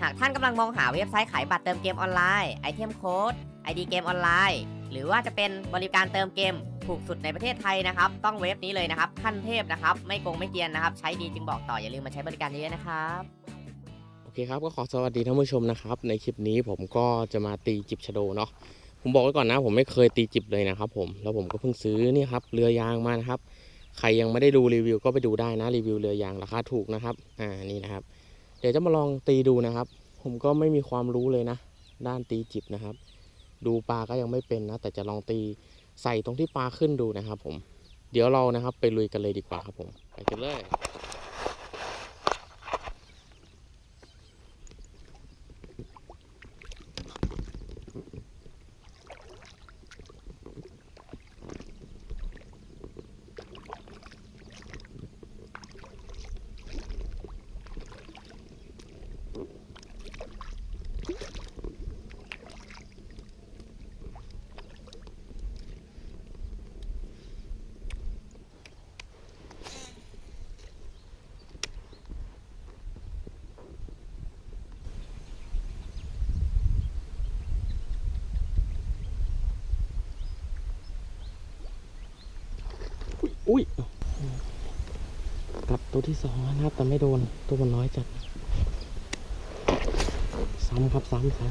หากท่านกำลังมองหาเว็บไซต์ขายบัตรเติมเกมออนไลน์ไอเทมโค้ดไอดีเกมออนไลน์หรือว่าจะเป็นบริการเติมเกมถูกสุดในประเทศไทยนะครับ ต้องเว็บนี้เลยนะครับขั้นเทพนะครับ ไม่โกงไม่เกียนนะครับ ใช้ดีจึงบอกต่ออย่าลืมมาใช้บริการเยอะนะครับโอเคครับก็ขอสวัสดีท่านผู้ชมนะครับ ในคลิปนี้ผมก็จะมาตีจิบชะโดเนาะผมบอกไว้ก่อนนะ ผมไม่เคยตีจิบเลยนะครับ ผมแล้วผมก็เพิ่งซื้อนี่ครับเรือยางมานะครับ ใครยังไม่ได้ดูรีวิวก็ไปดูได้นะรีวิวเรือยางราคาถูกนะครับอ่านี่นะครับ เดี๋ยวจะมาลองตีดูนะครับ ผมก็ไม่มีความรู้เลยนะ ด้านตีจิบนะครับ ดูปลาก็ยังไม่เป็นนะ แต่จะลองตีใส่ตรงที่ปลาขึ้นดูนะครับ ผม เดี๋ยวเรานะครับ ไปลุยกันเลยดีกว่าครับผม ไปกันเลย อุ้ยกลับตัวที่สองนะครับ แต่ไม่โดน ตัวมันน้อยจัด ซ้ำครับซ้ำซ้ำ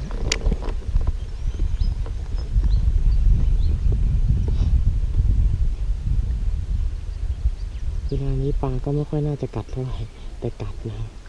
เวลานี้ปลาก็ไม่ค่อยน่าจะกัดเท่าไหร่ แต่กัดนะครับ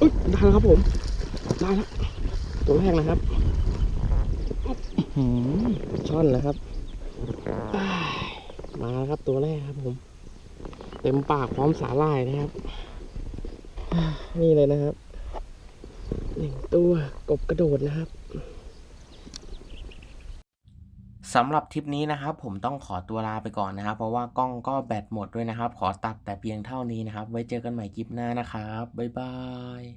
อุ้ยได้แล้วครับผม ได้แล้ว ตัวแรกนะครับหือช่อนนะครับ มาแล้วครับตัวแรกครับผม เต็มปากพร้อมสาหร่ายนะครับ นี่เลยนะครับหนึ่งตัวกบกระโดดนะครับ สำหรับทริปนี้นะครับผมต้องขอตัวลาไปก่อนนะครับ เพราะว่ากล้องก็แบตหมดด้วยนะครับ ขอตัดแต่เพียงเท่านี้นะครับ ไว้เจอกันใหม่คลิปหน้านะครับ บ๊ายบาย